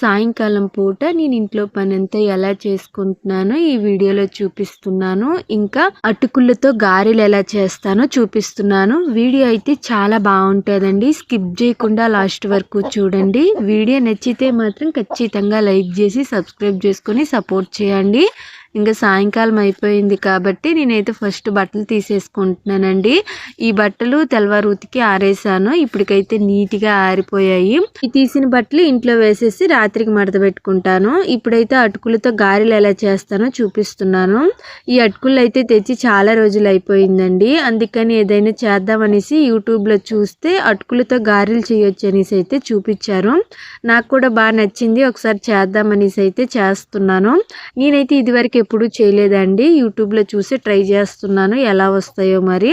సాయంకాలం పూట నేను ఇంట్లో పని అంతా ఎలా చేసుకుంటున్నానో ఈ వీడియోలో చూపిస్తున్నాను. ఇంకా అటుకులతో గారెలు ఎలా చేస్తానో చూపిస్తున్నాను. వీడియో అయితే చాలా బాగుంటుందండి. స్కిప్ చేయకుండా లాస్ట్ వరకు చూడండి. వీడియో నచ్చితే మాత్రం ఖచ్చితంగా లైక్ చేసి సబ్స్క్రైబ్ చేసుకొని సపోర్ట్ చేయండి. ఇంకా సాయంకాలం అయిపోయింది కాబట్టి నేనైతే ఫస్ట్ బట్టలు తీసేసుకుంటున్నానండి. ఈ బట్టలు తెల్లవారు ఉతికి ఆరేసాను. ఇప్పటికైతే నీట్గా ఆరిపోయాయి. ఈ తీసిన బట్టలు ఇంట్లో వేసేసి రాత్రికి మడత పెట్టుకుంటాను. ఇప్పుడైతే అటుకులతో గారెలు ఎలా చేస్తానో చూపిస్తున్నాను. ఈ అటుకులు అయితే తెచ్చి చాలా రోజులు అయిపోయిందండి. అందుకని ఏదైనా చేద్దామనేసి యూట్యూబ్లో చూస్తే అటుకులతో గారెలు చేయొచ్చు అనేసి అయితే చూపించారు. నాకు కూడా బాగా నచ్చింది. ఒకసారి చేద్దామనేసి అయితే చేస్తున్నాను. నేనైతే ఇదివరకు ఎప్పుడు చేయలేదండి. యూట్యూబ్లో చూసి ట్రై చేస్తున్నాను. ఎలా వస్తాయో మరి.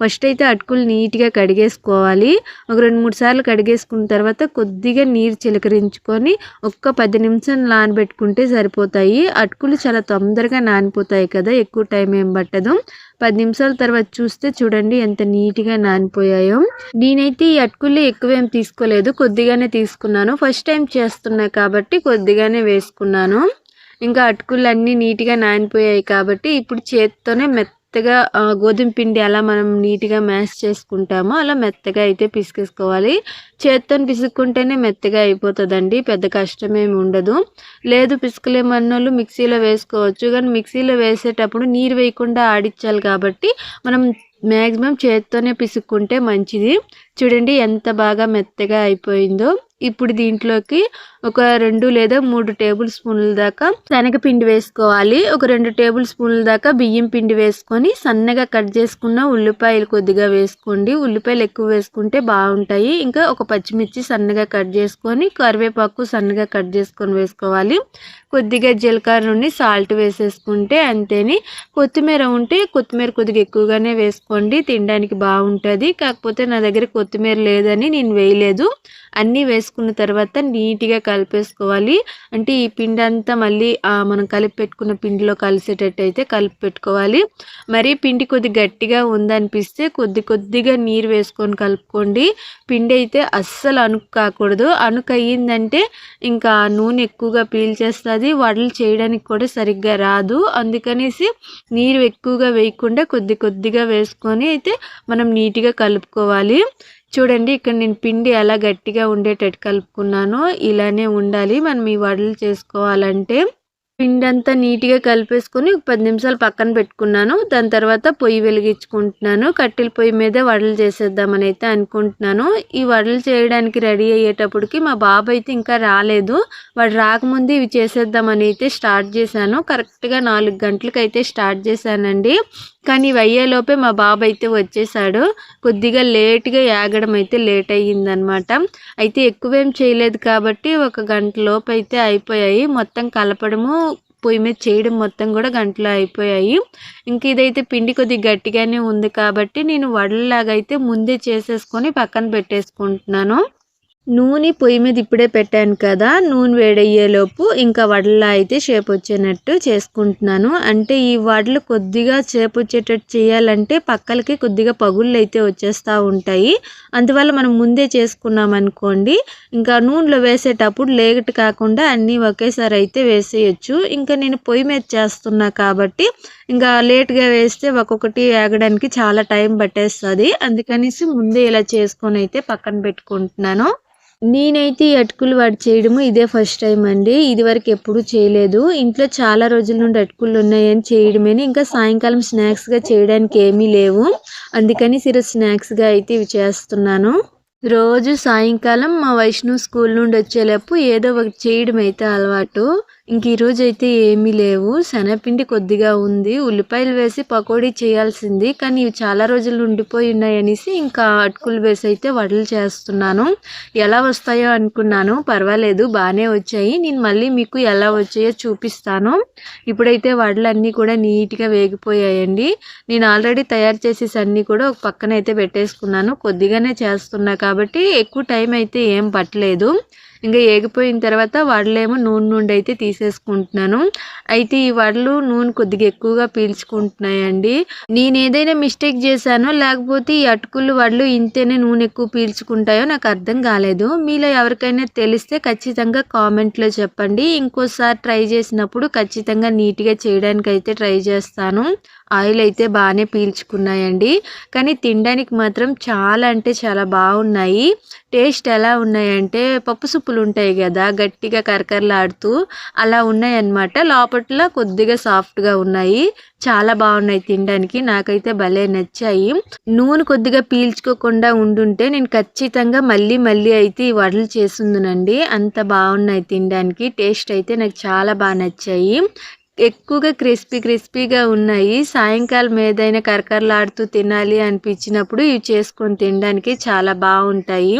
ఫస్ట్ అయితే అటుకులు నీట్గా కడిగేసుకోవాలి. ఒక రెండు మూడు సార్లు కడిగేసుకున్న తర్వాత కొద్దిగా నీరు చిలకరించుకొని ఒక్క పది నిమిషం నానబెట్టుకుంటే సరిపోతాయి. అటుకులు చాలా తొందరగా నానిపోతాయి కదా ఎక్కువ టైం ఏం పట్టదు. పది నిమిషాల తర్వాత చూస్తే చూడండి ఎంత నీట్గా నానిపోయాయో. నేనైతే ఈ అటుకులు ఎక్కువేం తీసుకోలేదు. కొద్దిగానే తీసుకున్నాను. ఫస్ట్ టైం చేస్తున్నా కాబట్టి కొద్దిగానే వేసుకున్నాను. ఇంకా అటుకులన్నీ నీట్గా నానిపోయాయి కాబట్టి ఇప్పుడు చేత్తోనే మెత్తగా గోధుమ పిండి అలా మనం నీట్గా మ్యాష్ చేసుకుంటామో. అలా మెత్తగా అయితే పిసికేసుకోవాలి. చేత్తో పిసుక్కుంటేనే మెత్తగా అయిపోతుందండి. పెద్ద కష్టమేమి ఉండదు. లేదు పిసుకులేమన్నోళ్ళు మిక్సీలో వేసుకోవచ్చు. కానీ మిక్సీలో వేసేటప్పుడు నీరు వేయకుండా ఆడించాలి కాబట్టి మనం మ్యాక్సిమం చేత్తోనే పిసుక్కుంటే మంచిది. చూడండి ఎంత బాగా మెత్తగా అయిపోయిందో. ఇప్పుడు దీంట్లోకి ఒక రెండు లేదా మూడు టేబుల్ స్పూన్ల దాకా శనగపిండి వేసుకోవాలి. ఒక రెండు టేబుల్ స్పూన్ల దాకా బియ్యం పిండి వేసుకొని సన్నగా కట్ చేసుకున్న ఉల్లిపాయలు కొద్దిగా వేసుకోండి. ఉల్లిపాయలు ఎక్కువ వేసుకుంటే బాగుంటాయి. ఇంకా ఒక పచ్చిమిర్చి సన్నగా కట్ చేసుకొని కరివేపాకు సన్నగా కట్ చేసుకొని వేసుకోవాలి. కొద్దిగా జీలకర్ర నుండి సాల్ట్ వేసేసుకుంటే అంతేని. కొత్తిమీర ఉంటే కొత్తిమీర కొద్దిగా ఎక్కువగానే వేసుకోండి. తినడానికి బాగుంటుంది. కాకపోతే నా దగ్గర కొత్తిమీర లేదని నేను వేయలేదు. అన్నీ వేసుకున్న తర్వాత నీట్గా కలిపేసుకోవాలి. అంటే ఈ పిండి అంతా మళ్ళీ మనం కలిపి పెట్టుకున్న పిండిలో కలిసేటట్టు అయితే కలిపి పెట్టుకోవాలి. మరి పిండి కొద్ది గట్టిగా ఉందనిపిస్తే కొద్ది కొద్దిగా నీరు వేసుకొని కలుపుకోండి. పిండి అయితే అస్సలు అణుకు కాకూడదు. అణుకు అయ్యిందంటే ఇంకా నూనె ఎక్కువగా పీల్చేస్తుంది. వడలు చేయడానికి కూడా సరిగ్గా రాదు. అందుకనేసి నీరు ఎక్కువగా వేయకుండా కొద్ది కొద్దిగా వేసుకొని అయితే మనం నీట్గా కలుపుకోవాలి. చూడండి ఇక్కడ నేను పిండి ఎలా గట్టిగా ఉండేటట్టు కలుపుకున్నానో ఇలానే ఉండాలి. మనం ఈ వడలు చేసుకోవాలంటే పిండి అంతా నీట్గా కలిపేసుకొని ఒక పది నిమిషాలు పక్కన పెట్టుకున్నాను. దాని తర్వాత పొయ్యి వెలిగించుకుంటున్నాను. కట్టెల పొయ్యి మీద వడలు చేసేద్దామని అయితే అనుకుంటున్నాను. ఈ వడలు చేయడానికి రెడీ అయ్యేటప్పటికి మా బాబు అయితే ఇంకా రాలేదు. వాడు రాకముందు ఇవి చేసేద్దామని అయితే స్టార్ట్ చేశాను. కరెక్ట్గా నాలుగు గంటలకు అయితే స్టార్ట్ చేశానండి. కానీ ఇవి అయ్యేలోపే మా బాబు అయితే వచ్చేసాడు. కొద్దిగా లేట్గా యాగడం అయితే లేట్ అయ్యిందనమాట అయితే ఎక్కువేం చేయలేదు కాబట్టి ఒక గంట లోపు అయితే అయిపోయాయి. మొత్తం కలపడము పొయ్యి మీద చేయడం మొత్తం కూడా గంటలో అయిపోయాయి. ఇంక ఇదైతే పిండి కొద్దిగా గట్టిగానే ఉంది కాబట్టి నేను వడలలాగా అయితే ముందే చేసేసుకొని పక్కన పెట్టేసుకుంటున్నాను. నూనె పొయ్యి మీద ఇప్పుడే పెట్టాను కదా నూనె వేడయ్యేలోపు ఇంకా వడలా అయితే షేప్ వచ్చేటట్టు చేసుకుంటున్నాను. అంటే ఈ వడలు కొద్దిగా షేప్ వచ్చేటట్టు చేయాలంటే పక్కలకి కొద్దిగా పగుళ్ళు అయితే వచ్చేస్తూ ఉంటాయి. అందువల్ల మనం ముందే చేసుకున్నాం అనుకోండి ఇంకా నూనెలో వేసేటప్పుడు లేగట్ కాకుండా అన్నీ ఒకేసారి అయితే వేసేయచ్చు. ఇంకా నేను పొయ్యి మీద చేస్తున్నా కాబట్టి ఇంకా లేట్గా వేస్తే ఒక్కొక్కటి వేగడానికి చాలా టైం పట్టేస్తుంది. అందుకనేసి ముందే ఇలా చేసుకొని అయితే పక్కన పెట్టుకుంటున్నాను. నేనైతే ఈ అటుకులు వాడి చేయడము ఇదే ఫస్ట్ టైం అండి. ఇది వరకు ఎప్పుడు చేయలేదు. ఇంట్లో చాలా రోజుల నుండి అటుకులు ఉన్నాయని చేయడమేని ఇంకా సాయంకాలం స్నాక్స్గా చేయడానికి ఏమీ లేవు. అందుకని సిర స్నాక్స్గా అయితే ఇవి చేస్తున్నాను. రోజు సాయంకాలం మా వైష్ణవ్ స్కూల్ నుండి వచ్చేలోపు ఏదో ఒకటి చేయడం అయితే అలవాటు. ఇంక ఈరోజు అయితే ఏమీ లేవు. శనగపిండి కొద్దిగా ఉంది. ఉల్లిపాయలు వేసి పకోడీ చేయాల్సింది. కానీ ఇవి చాలా రోజులు ఉండిపోయి ఉన్నాయనేసి ఇంకా అటుకులు వేసి అయితే వడలు చేస్తున్నాను. ఎలా వస్తాయో అనుకున్నాను. పర్వాలేదు బాగానే వచ్చాయి. నేను మళ్ళీ మీకు ఎలా వచ్చాయో చూపిస్తాను. ఇప్పుడైతే వడలు అన్నీ కూడా నీట్గా వేగిపోయాయండి. నేను ఆల్రెడీ తయారు చేసేసి అన్నీ కూడా ఒక పక్కన అయితే పెట్టేసుకున్నాను. కొద్దిగానే చేస్తున్నా కాబట్టి ఎక్కువ టైం అయితే ఏం పట్టలేదు. ఇంకా ఏగిపోయిన తర్వాత వడలేమో నూనె నుండి అయితే తీసేసుకుంటున్నాను. అయితే ఈ వడలు నూనె కొద్దిగా ఎక్కువగా పీల్చుకుంటున్నాయండి. నేను ఏదైనా మిస్టేక్ చేశానో లేకపోతే ఈ అటుకులు వడలు ఇంతేనే నూనె ఎక్కువ పీల్చుకుంటాయో నాకు అర్థం కాలేదు. మీలో ఎవరికైనా తెలిస్తే ఖచ్చితంగా కామెంట్లో చెప్పండి. ఇంకోసారి ట్రై చేసినప్పుడు ఖచ్చితంగా నీట్గా చేయడానికి అయితే ట్రై చేస్తాను. ఆయిల్ అయితే బాగానే పీల్చుకున్నాయండి. కానీ తినడానికి మాత్రం చాలా అంటే చాలా బాగున్నాయి. టేస్ట్ ఎలా ఉన్నాయంటే పప్పు సుప్పులు ఉంటాయి కదా గట్టిగా కరకరలాడుతూ అలా ఉన్నాయన్నమాట. లోపల కొద్దిగా సాఫ్ట్గా ఉన్నాయి. చాలా బాగున్నాయి తినడానికి. నాకైతే భలే నచ్చాయి. నూనె కొద్దిగా పీల్చుకోకుండా ఉండుంటే నేను ఖచ్చితంగా మళ్ళీ మళ్ళీ అయితే ఈ వడలు చేసిందినండి అంత బాగున్నాయి తినడానికి. టేస్ట్ అయితే నాకు చాలా బాగా నచ్చాయి. ఎక్కువగా క్రిస్పీ క్రిస్పీగా ఉన్నాయి. సాయంకాలం ఏదైనా కరకరలాడుతూ తినాలి అనిపించినప్పుడు ఇవి చేసుకొని తినడానికి చాలా బాగుంటాయి.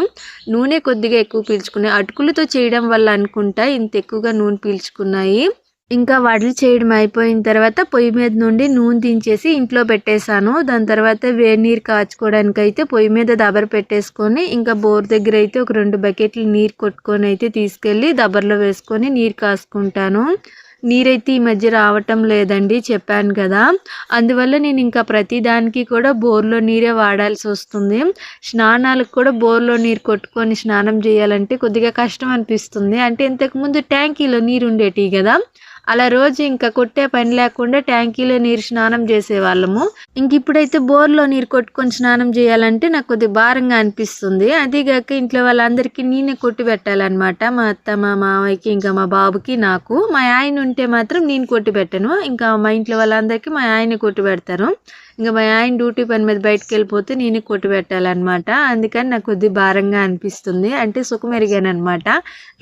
నూనె కొద్దిగా ఎక్కువ పీల్చుకున్నాయి. అటుకులతో చేయడం వల్ల అనుకుంటా ఇంత ఎక్కువగా నూనె పీల్చుకున్నాయి. ఇంకా వడలు చేయడం అయిపోయిన తర్వాత పొయ్యి మీద నుండి నూనె దించేసి ఇంట్లో పెట్టేశాను. దాని తర్వాత వేడి నీరు కాచుకోవడానికి అయితే పొయ్యి మీద దబర పెట్టేసుకొని ఇంకా బోర్ దగ్గర అయితే ఒక రెండు బకెట్లు నీరు కొట్టుకొని అయితే తీసుకెళ్ళి దబర్లో వేసుకొని నీరు కాసుకుంటాను. నీరైతే ఈ మధ్య రావటం లేదండి చెప్పాను కదా. అందువల్ల నేను ఇంకా ప్రతిదానికి కూడా బోర్లో నీరే వాడాల్సి వస్తుంది. స్నానాలకు కూడా బోర్లో నీరు కొట్టుకొని స్నానం చేయాలంటే కొద్దిగా కష్టం అనిపిస్తుంది. అంటే ఇంతకుముందు ట్యాంకీలో నీరు ఉండేటివి కదా. అలా రోజు ఇంకా కొట్టే పని లేకుండా ట్యాంకీలో నీరు స్నానం చేసేవాళ్ళము. ఇంక ఇప్పుడైతే బోర్లో నీరు కొట్టుకొని స్నానం చేయాలంటే నాకు కొద్దిగా భారంగా అనిపిస్తుంది. అదేగాక ఇంట్లో వాళ్ళందరికీ నేనే కొట్టి పెట్టాలన్నమాట. మా అత్త మా మామయ్యకి ఇంకా మా బాబుకి నాకు. మా ఆయన ఉంటే మాత్రం నేను కొట్టి పెట్టను. ఇంకా మా ఇంట్లో వాళ్ళందరికీ మా ఆయన కొట్టి పెడతారు. ఇంకా మా ఆయన డ్యూటీ పని మీద బయటకు వెళ్ళిపోతే నేనే కొట్టి పెట్టాలన్నమాట. అందుకని నాకు కొద్ది భారంగా అనిపిస్తుంది. అంటే సుఖం అనమాట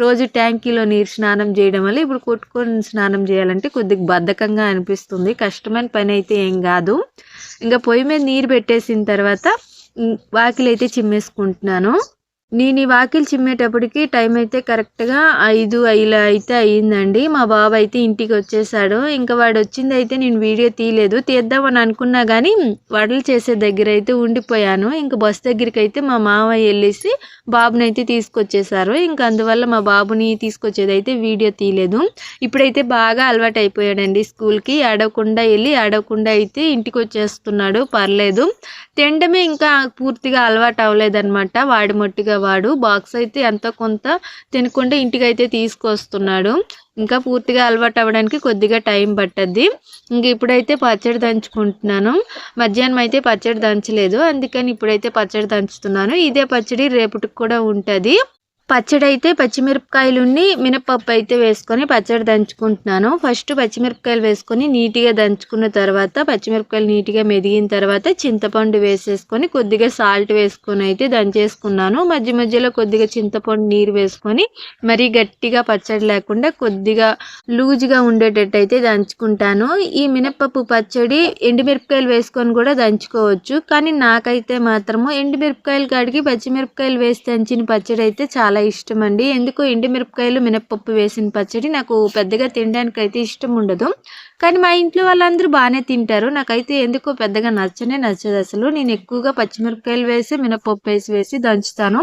రోజు ట్యాంకీలో నీరు స్నానం చేయడం వల్ల ఇప్పుడు కొట్టుకొని స్నానం చేయాలంటే కొద్దిగా బద్ధకంగా అనిపిస్తుంది. కష్టమైన పని అయితే ఏం కాదు. ఇంకా పొయ్యి మీద నీరు పెట్టేసిన తర్వాత వాకిలి అయితే చిమ్మేసుకుంటున్నాను. నేను ఈ వాకిలు చిమ్మేటప్పటికి టైం అయితే కరెక్ట్గా ఐదు ఇలా అయితే అయ్యిందండి. మా బాబు అయితే ఇంటికి వచ్చేసాడు. ఇంకా వాడు వచ్చింది అయితే నేను వీడియో తీయలేదు. తీద్దామని అనుకున్నా కానీ వడలు చేసే దగ్గర అయితే ఉండిపోయాను. ఇంకా బస్ దగ్గరికి అయితే మా మామయ్య వెళ్ళేసి బాబుని అయితే తీసుకొచ్చేసారు. ఇంకా అందువల్ల మా బాబుని తీసుకొచ్చేది అయితే వీడియో తీయలేదు. ఇప్పుడైతే బాగా అలవాటు అయిపోయాడండి స్కూల్కి. అడగకుండా వెళ్ళి అడగకుండా అయితే ఇంటికి వచ్చేస్తున్నాడు. పర్లేదు. తినడమే ఇంకా పూర్తిగా అలవాటు అవ్వలేదన్నమాట వాడి మట్టుగా వాడు బాక్స్ అయితే ఎంతో కొంత తినకుండా ఇంటికి అయితే తీసుకొస్తున్నాడు. ఇంకా పూర్తిగా అలవాటు అవ్వడానికి కొద్దిగా టైం పట్టద్ది. ఇంక ఇప్పుడైతే పచ్చడి దంచుకుంటున్నాను. మధ్యాహ్నం అయితే పచ్చడి దంచలేదు. అందుకని ఇప్పుడైతే పచ్చడి దంచుతున్నాను. ఇదే పచ్చడి రేపటికి కూడా ఉంటుంది. పచ్చడి అయితే పచ్చిమిరపకాయలుండి మినపప్పు అయితే వేసుకొని పచ్చడి దంచుకుంటున్నాను. ఫస్ట్ పచ్చిమిరపకాయలు వేసుకొని నీట్గా దంచుకున్న తర్వాత పచ్చిమిరపకాయలు నీట్గా మెదిగిన తర్వాత చింతపండు వేసేసుకొని కొద్దిగా సాల్ట్ వేసుకొని అయితే దంచేసుకున్నాను. మధ్య మధ్యలో కొద్దిగా చింతపండు నీరు వేసుకొని మరీ గట్టిగా పచ్చడి లేకుండా కొద్దిగా లూజ్గా ఉండేటట్టు అయితే దంచుకుంటాను. ఈ మినపప్పు పచ్చడి ఎండుమిరపకాయలు వేసుకొని కూడా దంచుకోవచ్చు. కానీ నాకైతే మాత్రము ఎండుమిరపకాయలు కాడికి పచ్చిమిరపకాయలు వేసి దంచిన పచ్చడి అయితే చాలా చాలా ఇష్టం అండి ఎందుకు ఎండుమిరపకాయలు మినప్పప్పు వేసిన పచ్చడి నాకు పెద్దగా తినడానికి అయితే ఇష్టం ఉండదు. కానీ మా ఇంట్లో వాళ్ళందరూ బాగానే తింటారు. నాకైతే ఎందుకో పెద్దగా నచ్చనే నచ్చదు అసలు. నేను ఎక్కువగా పచ్చిమిరపకాయలు వేసి మినపప్పు వేసి వేసి దంచుతాను.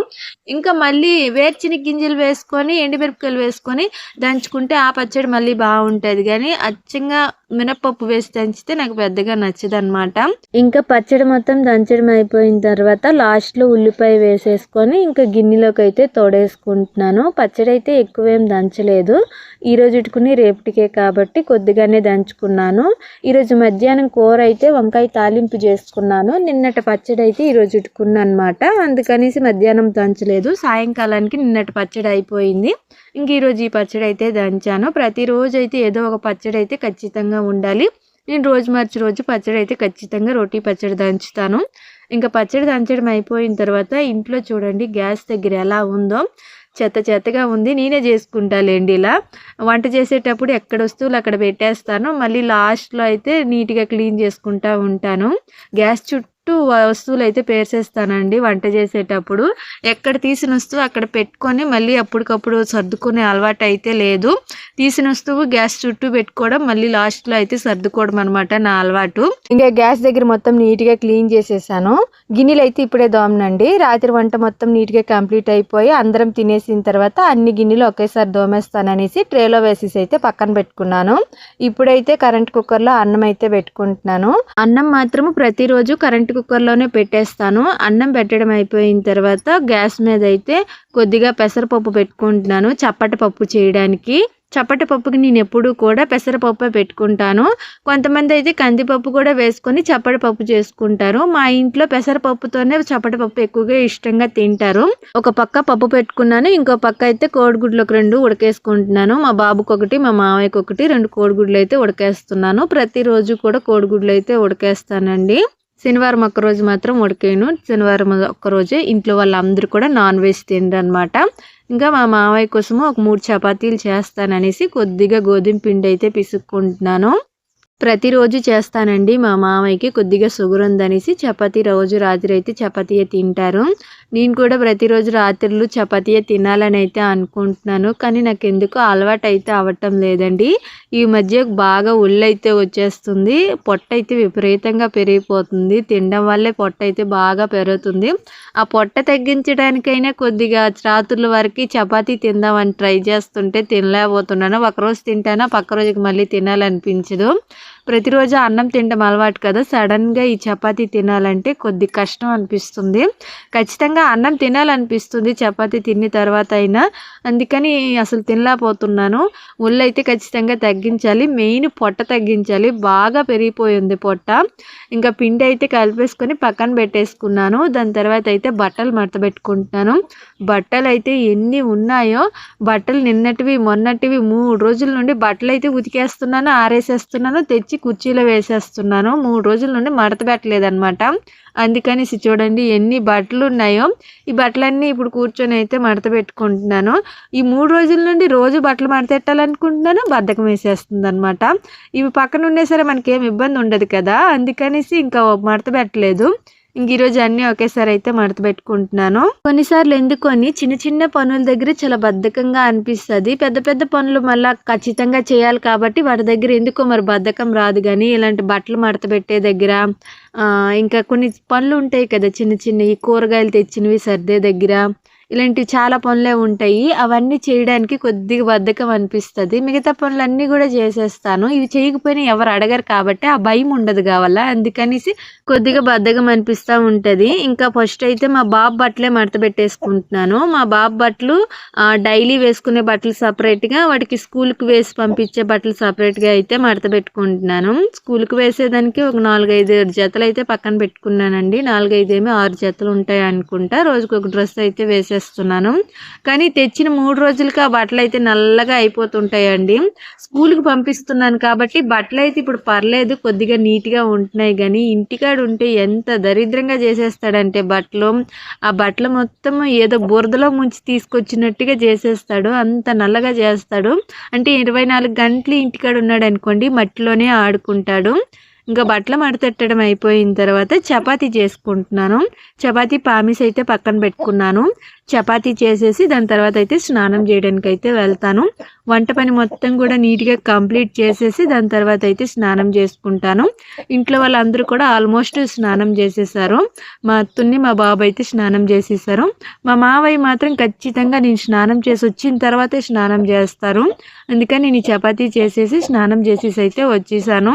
ఇంకా మళ్ళీ వేర్చిన గింజలు వేసుకొని ఎండుమిరపకాయలు వేసుకొని దంచుకుంటే ఆ పచ్చడి మళ్ళీ బాగుంటుంది. కానీ అచ్చంగా మినపప్పు వేసి దంచితే నాకు పెద్దగా నచ్చదు అనమాట ఇంకా పచ్చడి మొత్తం దంచడం అయిపోయిన తర్వాత లాస్ట్లో ఉల్లిపాయ వేసేసుకొని ఇంకా గిన్నెలోకి అయితే తోడేసుకుంటున్నాను. పచ్చడి అయితే ఎక్కువేం దంచలేదు. ఈ రోజు రేపటికే కాబట్టి కొద్దిగానే దంచు దంచుకున్నాను ఈరోజు మధ్యాహ్నం కూర అయితే వంకాయ తాలింపు చేసుకున్నాను. నిన్నటి పచ్చడి అయితే ఈరోజు ఇటుకున్నా అనమాట అందుకనేసి మధ్యాహ్నం దంచలేదు. సాయంకాలానికి నిన్నటి పచ్చడి అయిపోయింది. ఇంక ఈరోజు ఈ పచ్చడి అయితే దంచాను. ప్రతిరోజు అయితే ఏదో ఒక పచ్చడి అయితే ఖచ్చితంగా ఉండాలి. నేను రోజు మార్చి రోజు పచ్చడి అయితే ఖచ్చితంగా రోటీ పచ్చడి దంచుతాను. ఇంకా పచ్చడి దంచడం అయిపోయిన తర్వాత ఇంట్లో చూడండి గ్యాస్ దగ్గర ఎలా ఉందో. చెత్త చెత్తగా ఉంది నేనే చేసుకుంటాలేండి ఇలా. వంట చేసేటప్పుడు ఎక్కడ వస్తువులు అక్కడ పెట్టేస్తాను. మళ్ళీ లాస్ట్లో అయితే నీట్గా క్లీన్ చేసుకుంటూ ఉంటాను. గ్యాస్ చుట్టూ వస్తువులు అయితే పేర్చేస్తానండి వంట చేసేటప్పుడు. ఎక్కడ తీసిన వస్తువు అక్కడ పెట్టుకొని మళ్ళీ అప్పటికప్పుడు సర్దుకునే అలవాటు అయితే లేదు. తీసిన వస్తువు గ్యాస్ చుట్టూ పెట్టుకోవడం మళ్ళీ లాస్ట్లో అయితే సర్దుకోవడం అనమాట నా అలవాటు. ఇంకా గ్యాస్ దగ్గర మొత్తం నీట్గా క్లీన్ చేసేసాను. గిన్నెలు అయితే ఇప్పుడే దోమనండి. రాత్రి వంట మొత్తం నీట్గా కంప్లీట్ అయిపోయి అందరం తినేసిన తర్వాత అన్ని గిన్నెలు ఒకేసారి దోమేస్తాననేసి ట్రేలో వేసేసి అయితే పక్కన పెట్టుకున్నాను. ఇప్పుడైతే కరెంట్ కుక్కర్లో అన్నం అయితే పెట్టుకుంటున్నాను. అన్నం మాత్రం ప్రతిరోజు కరెంట్ కుక్కర్లోనే పెట్టేస్తాను. అన్నం పెట్టడం అయిపోయిన తర్వాత గ్యాస్ మీద అయితే కొద్దిగా పెసరపప్పు పెట్టుకుంటున్నాను చప్పటి పప్పు చేయడానికి. చప్పటి పప్పుకి నేను ఎప్పుడూ కూడా పెసరపప్పు పెట్టుకుంటాను. కొంతమంది అయితే కందిపప్పు కూడా వేసుకొని చప్పటి పప్పు చేసుకుంటారు. మా ఇంట్లో పెసరపప్పుతోనే చప్పటి పప్పు ఎక్కువగా ఇష్టంగా తింటారు. ఒక పక్క పప్పు పెట్టుకున్నాను ఇంకో పక్క అయితే కోడిగుడ్లకు రెండు ఉడకేసుకుంటున్నాను. మా బాబుకి ఒకటి మా మామయ్యకి ఒకటి రెండు కోడిగుడ్లు అయితే ఉడకేస్తున్నాను. ప్రతిరోజు కూడా కోడిగుడ్లు అయితే ఉడకేస్తానండి. శనివారం ఒక్కరోజు మాత్రం ఉడికేను. శనివారం ఒక్కరోజే ఇంట్లో వాళ్ళందరూ కూడా నాన్ వెజ్ తినరు అనమాట ఇంకా మా మావయ్య కోసము ఒక మూడు చపాతీలు చేస్తాననేసి కొద్దిగా గోధుమ పిండి అయితే పిసుక్కుంటున్నాను. ప్రతిరోజు చేస్తానండి మా మామయ్యకి కొద్దిగా షుగర్ ఉందనేసి చపాతీ రోజు రాత్రి అయితే చపాతీయే తింటారు. నేను కూడా ప్రతిరోజు రాత్రులు చపాతీయే తినాలని అయితే అనుకుంటున్నాను. కానీ నాకు ఎందుకు అలవాటు అయితే అవ్వటం లేదండి. ఈ మధ్య బాగా ఒళ్ళు అయితే వచ్చేస్తుంది. పొట్ట అయితే విపరీతంగా పెరిగిపోతుంది. తినడం వల్లే పొట్ట అయితే బాగా పెరుగుతుంది. ఆ పొట్ట తగ్గించడానికైనా కొద్దిగా రాత్రుల వరకు చపాతీ తిందామని ట్రై చేస్తుంటే తినలేకపోతున్నాను. ఒకరోజు తింటాను పక్క రోజుకి మళ్ళీ తినాలనిపించదు. ప్రతిరోజు అన్నం తినడం అలవాటు కదా సడన్గా ఈ చపాతీ తినాలంటే కొద్ది కష్టం అనిపిస్తుంది. ఖచ్చితంగా అన్నం తినాలనిపిస్తుంది చపాతీ తిన్న తర్వాత అయినా. అందుకని అసలు తినలేకపోతున్నాను. ఒళ్ళు అయితే ఖచ్చితంగా తగ్గించాలి. మెయిన్ పొట్ట తగ్గించాలి. బాగా పెరిగిపోయింది పొట్ట. ఇంకా పిండి అయితే కలిపేసుకొని పక్కన పెట్టేసుకున్నాను. దాని తర్వాత అయితే బట్టలు మడత పెట్టుకుంటున్నాను. బట్టలు అయితే ఎన్ని ఉన్నాయో బట్టలు నిన్నటివి మొన్నటివి మూడు రోజుల నుండి బట్టలు అయితే ఉతికేస్తున్నాను ఆరేసేస్తున్నాను తెచ్చి తెచ్చి కుర్చీలో వేసేస్తున్నాను. మూడు రోజుల నుండి మడత పెట్టలేదనమాట అందుకనేసి చూడండి ఎన్ని బట్టలు ఉన్నాయో. ఈ బట్టలన్నీ ఇప్పుడు కూర్చొని అయితే మడత పెట్టుకుంటున్నాను. ఈ మూడు రోజుల నుండి రోజు బట్టలు మడత పెట్టాలనుకుంటున్నాను. వేసేస్తుంది అనమాట ఇవి పక్కన ఉండే సరే మనకేం ఇబ్బంది ఉండదు కదా. అందుకనేసి ఇంకా మడత పెట్టలేదు. ఇంక ఈరోజు అన్నీ ఒకేసారి అయితే మడత పెట్టుకుంటున్నాను కొన్నిసార్లు ఎందుకొని చిన్న చిన్న పనుల దగ్గర చాలా బద్ధకంగా అనిపిస్తుంది. పెద్ద పెద్ద పనులు మళ్ళీ ఖచ్చితంగా చేయాలి కాబట్టి వాటి దగ్గర ఎందుకో మరి బద్ధకం రాదు కానీ ఇలాంటి బట్టలు మడత పెట్టే దగ్గర ఇంకా కొన్ని పనులు ఉంటాయి కదా చిన్న చిన్నవి కూరగాయలు తెచ్చినవి సర్దే దగ్గర ఇలాంటివి చాలా పనులే ఉంటాయి. అవన్నీ చేయడానికి కొద్దిగా బద్ధకం అనిపిస్తుంది. మిగతా పనులన్నీ కూడా చేసేస్తాను. ఇవి చేయకపోయినా ఎవరు అడగరు కాబట్టి ఆ భయం ఉండదు కావాలా? అందుకనేసి కొద్దిగా బద్ధకం అనిపిస్తూ ఉంటుంది. ఇంకా ఫస్ట్ అయితే మా బాబు బట్టలే మడత పెట్టేసుకుంటున్నాను. మా బాబు బట్టలు డైలీ వేసుకునే బట్టలు సపరేట్గా వాటికి స్కూల్కి వేసి పంపించే బట్టలు సపరేట్గా అయితే మడత పెట్టుకుంటున్నాను. స్కూల్కి వేసేదానికి ఒక నాలుగైదు జతలు అయితే పక్కన పెట్టుకున్నానండి. నాలుగైదు ఏమి ఆరు జతలు ఉంటాయి అనుకుంటా రోజుకి ఒక డ్రెస్ అయితే వేసే చేస్తున్నాను. కానీ తెచ్చిన మూడు రోజులకి ఆ బట్టలు అయితే నల్లగా అయిపోతుంటాయండి. స్కూల్కి పంపిస్తున్నాను కాబట్టి బట్టలు అయితే ఇప్పుడు పర్లేదు కొద్దిగా నీట్గా ఉంటున్నాయి. కానీ ఇంటికాడ ఉంటే ఎంత దరిద్రంగా చేసేస్తాడంటే బట్టలు. ఆ బట్టలు మొత్తం ఏదో బురదలో ముంచి తీసుకొచ్చినట్టుగా చేసేస్తాడు. అంత నల్లగా చేస్తాడు. అంటే ఇరవై నాలుగు గంటలు ఇంటికాడ ఉన్నాడు అనుకోండి మట్టిలోనే ఆడుకుంటాడు. ఇంకా బట్టలు మడతెట్టడం అయిపోయిన తర్వాత చపాతీ చేసుకుంటున్నాను. చపాతీ పామిస్ అయితే పక్కన పెట్టుకున్నాను. చపాతీ చేసేసి దాని తర్వాత అయితే స్నానం చేయడానికి అయితే వెళ్తాను. వంట పని మొత్తం కూడా నీట్గా కంప్లీట్ చేసేసి దాని తర్వాత అయితే స్నానం చేసుకుంటాను. ఇంట్లో వాళ్ళందరూ కూడా ఆల్మోస్ట్ స్నానం చేసేసారు. మా అత్తుని మా బాబు అయితే స్నానం చేసేసారు. మా మావయ్య మాత్రం ఖచ్చితంగా నేను స్నానం చేసి వచ్చిన తర్వాతే స్నానం చేస్తారు. అందుకని నేను చపాతీ చేసేసి స్నానం చేసేసి అయితే వచ్చేసాను.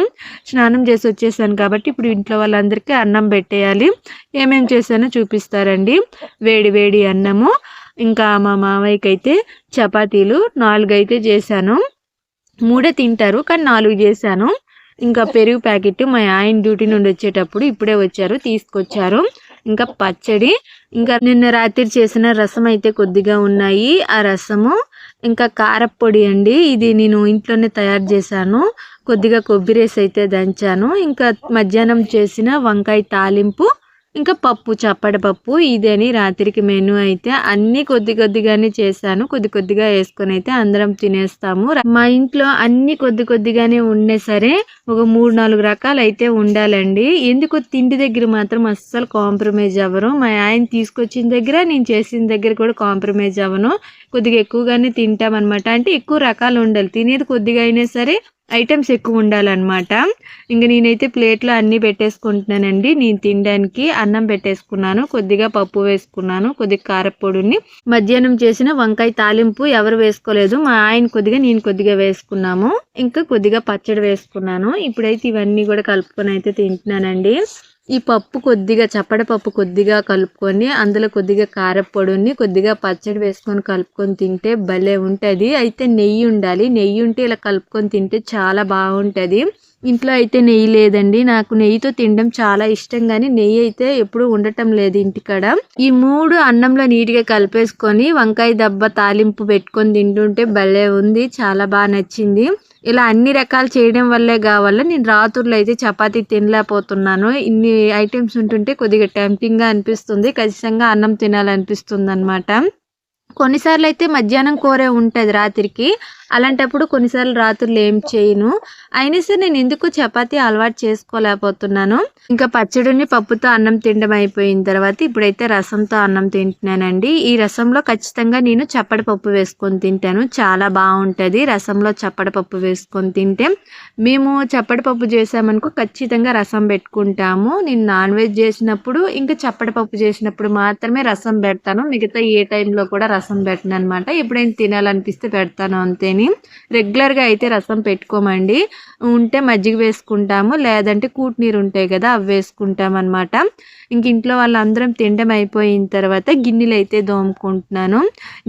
స్నానం చేసి వచ్చేసాను కాబట్టి ఇప్పుడు ఇంట్లో వాళ్ళందరికీ అన్నం పెట్టేయాలి. ఏమేమి చేశానో చూపిస్తారండి. వేడి వేడి అన్నము ఇంకా మా మామయ్యకి అయితే చపాతీలు నాలుగు అయితే చేశాను. మూడే తింటారు కానీ నాలుగు చేశాను. ఇంకా పెరుగు ప్యాకెట్ మా ఆయన డ్యూటీ నుండి వచ్చేటప్పుడు ఇప్పుడే వచ్చారు తీసుకొచ్చారు. ఇంకా పచ్చడి. ఇంకా నిన్న రాత్రి చేసిన రసం అయితే కొద్దిగా ఉన్నాయి. ఆ రసము ఇంకా కారపొడి అండి. ఇది నేను ఇంట్లోనే తయారు చేశాను. కొద్దిగా కొబ్బరి అయితే దంచాను. ఇంకా మధ్యాహ్నం చేసిన వంకాయ తాలింపు ఇంకా పప్పు చప్పటి పప్పు ఇదని రాత్రికి మెను అయితే అన్ని కొద్ది కొద్దిగానే చేశాను. కొద్ది కొద్దిగా వేసుకొని అయితే అందరం తినేస్తాము. మా ఇంట్లో అన్ని కొద్ది కొద్దిగానే ఉండే సరే ఒక మూడు నాలుగు రకాలు అయితే ఉండాలండి. ఎందుకు తిండి దగ్గర మాత్రం అస్సలు కాంప్రమైజ్ అవ్వరు మా ఆయన తీసుకొచ్చిన దగ్గర నేను చేసిన దగ్గర కూడా కాంప్రమైజ్ అవ్వను. కొద్దిగా ఎక్కువగానే తింటాం అనమాట అంటే ఎక్కువ రకాలు ఉండాలి. తినేది కొద్దిగా అయినా సరే ఐటమ్స్ ఎక్కువ ఉండాలన్నమాట. ఇంకా నేనైతే ప్లేట్లో అన్నీ పెట్టేసుకుంటున్నానండి. నేను తినడానికి అన్నం పెట్టేసుకున్నాను కొద్దిగా పప్పు వేసుకున్నాను కొద్దిగా కారపొడిని. మధ్యాహ్నం చేసిన వంకాయ తాలింపు ఎవరు వేసుకోలేదు. మా ఆయన కొద్దిగా నేను కొద్దిగా వేసుకున్నాము. ఇంకా కొద్దిగా పచ్చడి వేసుకున్నాను. ఇప్పుడైతే ఇవన్నీ కూడా కలుపుకొని అయితే తింటున్నానండి. ఈ పప్పు కొద్దిగా చప్పడ పప్పు కొద్దిగా కలుపుకొని అందులో కొద్దిగా కారపొడిని కొద్దిగా పచ్చడి వేసుకొని కలుపుకొని తింటే భలే ఉంటుంది. అయితే నెయ్యి ఉండాలి. నెయ్యి ఉంటే ఇలా కలుపుకొని తింటే చాలా బాగుంటుంది. ఇంట్లో అయితే నెయ్యి లేదండి. నాకు నెయ్యితో తినడం చాలా ఇష్టం కానీ నెయ్యి అయితే ఎప్పుడు ఉండటం లేదు ఇంటికాడ. ఈ మూడు అన్నంలో నీట్గా కలిపేసుకొని వంకాయ దెబ్బ తాలింపు పెట్టుకొని తింటుంటే భలే ఉంది. చాలా బాగా నచ్చింది. ఇలా అన్ని రకాలు చేయడం వల్లే కావాల. నేను రాత్రులు అయితే చపాతీ తినలేకపోతున్నాను. ఇన్ని ఐటమ్స్ ఉంటుంటే కొద్దిగా టెంప్టింగ్గా అనిపిస్తుంది. ఖచ్చితంగా అన్నం తినాలనిపిస్తుంది అనమాట కొన్నిసార్లు అయితే మధ్యాహ్నం కూరే ఉంటుంది రాత్రికి. అలాంటప్పుడు కొన్నిసార్లు రాత్రులు ఏం చేయను. అయినా సరే నేను ఎందుకు చపాతీ అలవాటు చేసుకోలేకపోతున్నాను. ఇంకా పచ్చడిని పప్పుతో అన్నం తినడం అయిపోయిన తర్వాత ఇప్పుడైతే రసంతో అన్నం తింటున్నానండి. ఈ రసంలో ఖచ్చితంగా నేను చప్పడి పప్పు వేసుకొని తింటాను. చాలా బాగుంటుంది రసంలో చప్పడి పప్పు వేసుకొని తింటే. మేము చప్పడి పప్పు చేసామనుకో ఖచ్చితంగా రసం పెట్టుకుంటాము. నేను నాన్ వెజ్ చేసినప్పుడు ఇంకా చప్పడి పప్పు చేసినప్పుడు మాత్రమే రసం పెడతాను. మిగతా ఏ టైంలో కూడా రసం పెట్టను అనమాట ఎప్పుడైనా తినాలనిపిస్తే పెడతాను అంతే అని రెగ్యులర్గా అయితే రసం పెట్టుకోమండి. ఉంటే మజ్జిగ వేసుకుంటాము లేదంటే కూట్ నీరు ఉంటాయి కదా అవి వేసుకుంటాం అనమాట ఇంక ఇంట్లో వాళ్ళందరం తినడం అయిపోయిన తర్వాత గిన్నెలు అయితే దోముకుంటున్నాను.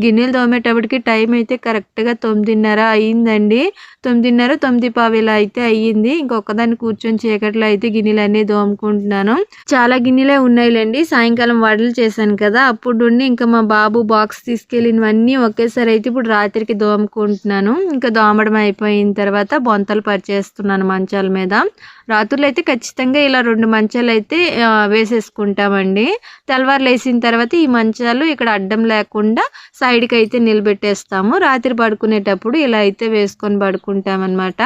గిన్నెలు దోమేటప్పటికి టైం అయితే కరెక్ట్గా తొమ్మిదిన్నర అయ్యిందండి తొమ్మిదిన్నర తొమ్మిది పావేలా అయితే అయ్యింది. ఇంకొకదాన్ని కూర్చొని చీకట్లో అయితే గిన్నెలు అన్నీ దోముకుంటున్నాను. చాలా గిన్నెలే ఉన్నాయిలేండి. సాయంకాలం వడలు చేశాను కదా అప్పుడు ఇంకా మా బాబు బాక్స్ తీసుకెళ్ళినవన్నీ ఒకేసారి అయితే ఇప్పుడు రాత్రికి దోముకుంటున్నాను. ఇంకా దోమడం అయిపోయిన తర్వాత బొంతలు పరిచేస్తున్నాను మంచాల మీద. రాత్రులు అయితే ఖచ్చితంగా ఇలా రెండు మంచాలు అయితే వేసేసుకుంటామండి. తెల్లవారులు వేసిన తర్వాత ఈ మంచాలు ఇక్కడ అడ్డం లేకుండా సైడ్కి అయితే నిలబెట్టేస్తాము. రాత్రి పడుకునేటప్పుడు ఇలా అయితే వేసుకొని పడుకుంటామన్నమాట.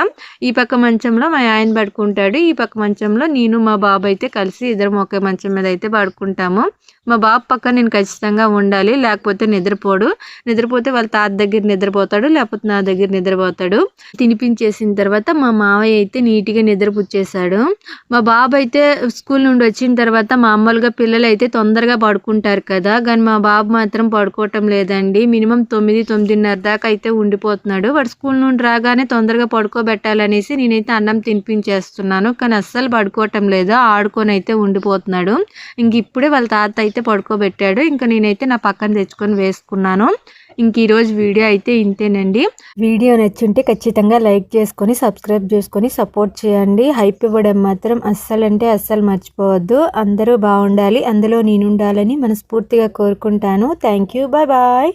ఈ పక్క మంచంలో మా ఆయన పడుకుంటాడు. ఈ పక్క మంచంలో నేను మా బాబు అయితే కలిసి ఇద్దరం ఒకే మంచం మీద అయితే పడుకుంటాము. మా బాబు పక్క నేను ఖచ్చితంగా ఉండాలి. లేకపోతే నిద్రపోడు. నిద్రపోతే వాళ్ళ తాత దగ్గర నిద్రపోతాడు. లేకపోతే నా దగ్గర నిద్రపోతాడు. తినిపించేసిన తర్వాత మా మావయ్య అయితే నీట్గా చేశాడు. మా బాబు అయితే స్కూల్ నుండి వచ్చిన తర్వాత మామూలుగా పిల్లలు అయితే తొందరగా పడుకుంటారు కదా. కానీ మా బాబు మాత్రం పడుకోవటం లేదండి. మినిమం తొమ్మిది తొమ్మిదిన్నర దాకా అయితే ఉండిపోతున్నాడు. వాడు స్కూల్ నుండి రాగానే తొందరగా పడుకోబెట్టాలనేసి నేనైతే అన్నం తినిపించేస్తున్నాను. కానీ అస్సలు పడుకోవటం లేదు. ఆడుకొని అయితే ఉండిపోతున్నాడు. ఇంక ఇప్పుడే వాళ్ళ తాత అయితే పడుకోబెట్టాడు. ఇంకా నేనైతే నా పక్కన తెచ్చుకొని వేసుకున్నాను. ఇంక ఈరోజు వీడియో అయితే ఇంతేనండి. వీడియో నచ్చుంటే ఖచ్చితంగా లైక్ చేసుకొని సబ్స్క్రైబ్ చేసుకొని సపోర్ట్ చేయండి. హైప్ ఇవ్వడం మాత్రం అస్సలు అంటే అస్సలు మర్చిపోవద్దు. అందరూ బాగుండాలి. అందులో నేను ఉండాలని మనస్ఫూర్తిగా కోరుకుంటాను. Thank you. Bye bye.